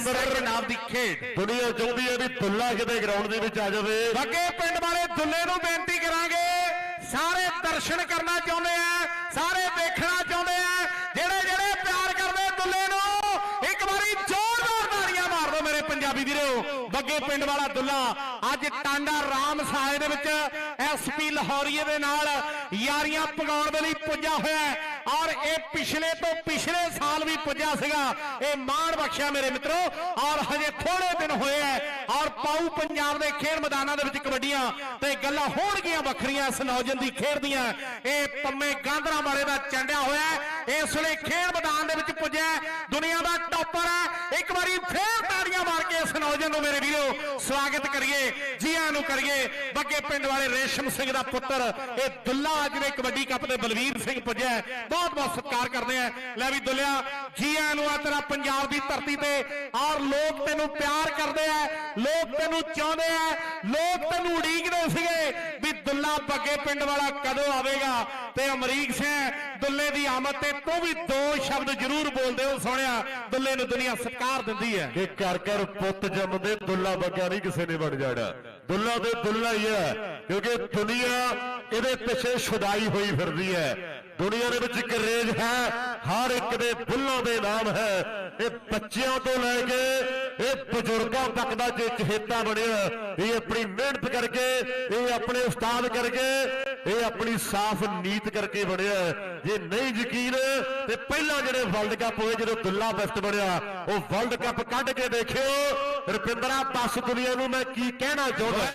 ਖੇਡ। ਦੁਨੀਆ ਚਾਹੁੰਦੀ ਹੈ ਵੀ ਦੁੱਲਾ ਕਿਤੇ ਗਰਾਊਂਡ ਦੇ ਵਿੱਚ ਆ ਜਾਵੇ। ਬੱਗੇ ਪਿੰਡ ਵਾਲੇ ਦੁੱਲੇ ਨੂੰ ਬੇਨਤੀ ਕਰਾਂਗੇ। ਸਾਰੇ ਦਰਸ਼ਨ ਕਰਨਾ ਚਾਹੁੰਦੇ ਆ ਸਾਰੇ ਦੇਖਣਾ ਚਾਹੁੰਦੇ ਆ ਜਿਹੜੇ ਜਿਹੜੇ ਪਿਆਰ ਕਰਦੇ ਦੁੱਲੇ ਨੂੰ ਇੱਕ ਵਾਰੀ ਜ਼ੋਰਦਾਰ ਤਾੜੀਆਂ ਮਾਰ ਦਿਓ ਮੇਰੇ ਪੰਜਾਬੀ ਵੀਰੋ, ਬੱਗੇ ਪਿੰਡ ਵਾਲਾ ਦੁੱਲਾ। ਅੱਜ ਟਾਂਡਾ ਰਾਮ ਸਾਏ ਦੇ ਵਿੱਚ ਐਸਪੀ ਲਾਹੌਰੀਏ ਦੇ ਨਾਲ ਯਾਰੀਆਂ ਪਗਾਉਣ ਦੇ ਲਈ ਪੁੱਜਾ ਹੋਇਆ ਔਰ ਇਹ ਪਿਛਲੇ ਤੋਂ ਪਿਛਲੇ ਸਾਲ ਵੀ ਪੁੱਜਾ ਸੀਗਾ। ਇਹ ਮਾਣ ਬਖਸ਼ਿਆ ਮੇਰੇ ਮਿੱਤਰੋ। ਔਰ ਹਜੇ ਥੋੜੇ ਦਿਨ ਹੋਏ ਐ ਔਰ ਪਾਉ ਪੰਜਾਬ ਦੇ ਖੇਡ ਮੈਦਾਨਾਂ ਦੇ ਵਿੱਚ ਕਬੱਡੀਆਂ ਤੇ ਗੱਲਾਂ ਹੋਣਗੀਆਂ ਵੱਖਰੀਆਂ ਇਸ ਨੌਜਵਾਨ ਦੀ ਖੇਡ ਦੀਆਂ। ਇਹ ਪੰਮੇ ਗਾਂਧਰਾ ਵਾਲੇ ਦਾ ਚੰਡਿਆ ਹੋਇਆ ਇਸ ਵੇਲੇ ਖੇਡ ਮੈਦਾਨ ਦੇ ਵਿੱਚ ਪੁੱਜਿਆ ਹੈ। ਦੁਨੀਆ ਦਾ ਟੌਪਰ ਹੈ। ਇੱਕ ਵਾਰੀ ਫੇਰ ਤਾੜੀਆਂ ਮਾਰ ਕੇ ਇਸ ਨੌਜਵਾਨ ਨੂੰ ਮੇਰੇ ਵੀਰੋ ਸਵਾਗਤ ਕਰੀਏ, ਜੀਆਂ ਨੂੰ ਕਰੀਏ। ਬੱਗੇ ਪਿੰਡ ਵਾਲੇ ਰੇਸ਼ਮ ਸਿੰਘ ਦਾ ਪੁੱਤਰ, ਇਹ ਦੁੱਲਾ ਅੱਜ ਦੇ ਕਬੱਡੀ ਕੱਪ ਦੇ ਬਲਵੀਰ ਸਿੰਘ ਪੁੱਜਿਆ ਬਹੁਤ ਬਹੁਤ ਸਤਿਕਾਰ ਕਰਦੇ ਆ। ਲੈ ਵੀ ਦੁੱਲਿਆ, ਜੀਆਂ ਨੂੰ ਆ ਤੇਰਾ ਪੰਜਾਬ ਦੀ ਧਰਤੀ ਤੇ ਔਰ ਲੋਕ ਤੈਨੂੰ ਪਿਆਰ ਕਰਦੇ ਆ, ਲੋਕ ਤੈਨੂੰ ਚਾਹੁੰਦੇ ਆ, ਲੋਕ ਤੈਨੂੰ ਉਡੀਕਦੇ ਸੀਗੇ। ਦੁੱਲਾ ਬੱਗੇ ਪਿੰਡ ਵਾਲਾ ਕਦੋਂ ਆਵੇਗਾ? ਤੇ ਅਮਰੀਕ ਸਿੰਘ, ਦੁੱਲੇ ਦੀ ਆਮਦ ਤੇ ਤੂੰ ਵੀ ਦੋ ਸ਼ਬਦ ਜ਼ਰੂਰ ਬੋਲਦੇ ਹੋ ਸੋਹਣਿਆ। ਦੁੱਲੇ ਨੂੰ ਦੁਨੀਆ ਸਤਿਕਾਰ ਦਿੰਦੀ ਹੈ। ਕਿ ਕਰ ਕਰ ਪੁੱਤ ਜੰਮਦੇ ਦੁੱਲਾ ਬੱਗਾ ਨਹੀਂ ਕਿਸੇ ਨੇ ਬਣ ਜਾਣਾ। ਦੁੱਲਾ ਤੇ ਦੁੱਲਾ ਹੀ ਹੈ, ਕਿਉਂਕਿ ਦੁਨੀਆ ਇਹਦੇ ਪਿੱਛੇ ਛੁਡਾਈ ਹੋਈ ਫਿਰਦੀ ਹੈ। ਦੁਨੀਆ ਦੇ ਵਿੱਚ ਇੱਕ ਰੇਜ ਹੈ, ਹਰ ਇੱਕ ਦੇ ਬੁੱਲਾਂ ਦੇ ਨਾਮ ਹੈ। ਇਹ ਬੱਚਿਆਂ ਤੋਂ ਲੈ ਕੇ ਇਹ ਬਜ਼ੁਰਗਾਂ ਤੱਕ ਦਾ ਜੇ ਚਹੇਤਾ ਬਣਿਆ, ਇਹ ਆਪਣੀ ਮਿਹਨਤ ਕਰਕੇ, ਇਹ ਆਪਣੇ ਉਸਤਾਦ ਕਰਕੇ, ਇਹ ਆਪਣੀ ਸਾਫ਼ ਨੀਤ ਕਰਕੇ ਬਣਿਆ। ਜੇ ਨਹੀਂ ਯਕੀਨ, ਤੇ ਪਹਿਲਾਂ ਜਿਹੜੇ ਵਰਲਡ ਕੱਪ ਹੋਏ, ਜਦੋਂ ਦੁੱਲਾ ਬੈਸਟ ਬਣਿਆ, ਉਹ ਵਰਲਡ ਕੱਪ ਕੱਢ ਕੇ ਦੇਖਿਓ। ਰੁਪਿੰਦਰਾ, ਦੱਸ ਦੁਨੀਆ ਨੂੰ ਮੈਂ ਕੀ ਕਹਿਣਾ ਚਾਹੁੰਦਾ?